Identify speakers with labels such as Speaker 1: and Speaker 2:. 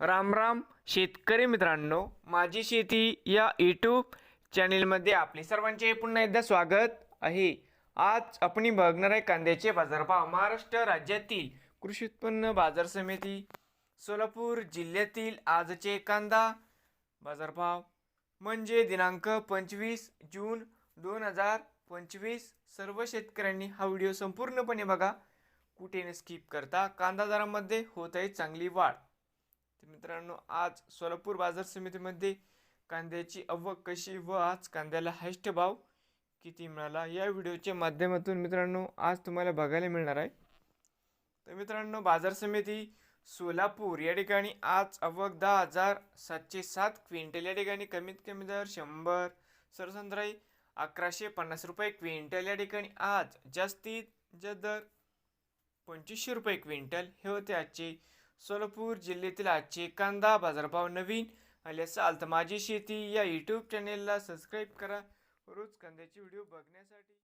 Speaker 1: राम राम शेतकरी मित्रांनो माझी शेती या यूट्यूब चॅनेलमध्ये आपले सर्वांचे पुन्हा एकदा स्वागत आहे. आज आपण बघणार आहे कांद्याचे बाजारभाव. महाराष्ट्र राज्यातील कृषी उत्पन्न बाजार समिती सोलापूर जिल्ह्यातील आजचे कांदा बाजारभाव म्हणजे दिनांक पंचवीस जून दोन हजार पंचवीस. सर्व शेतकऱ्यांनी हा व्हिडिओ संपूर्णपणे बघा. कुठे न स्किप करता कांदा दरामध्ये होत आहे चांगली वाढ. तर मित्रांनो आज सोलापूर बाजार समितीमध्ये कांद्याची अवक कशी व आज कांद्याला हायस्ट भाव किती मिळाला? या व्हिडिओच्या माध्यमातून मित्रांनो आज तुम्हाला बघायला मिळणार आहे. तर मित्रांनो बाजार समिती सोलापूर या ठिकाणी आज अवक दहा हजार सातशे सात क्विंटल या ठिकाणी कमीत कमी दर शंभर सरसंद्राई अकराशे पन्नास रुपये क्विंटल या ठिकाणी आज जास्तीत जास्त दर पंचवीसशे रुपये क्विंटल हे होते आजचे. सोलापूर जिल्ह्यातील आजचे कांदा बाजारभाव नवीन आले असाल तर माझी शेती. या यूट्यूब चॅनेलला सबस्क्राईब करा. रोज कांद्याचे व्हिडिओ बघण्यासाठी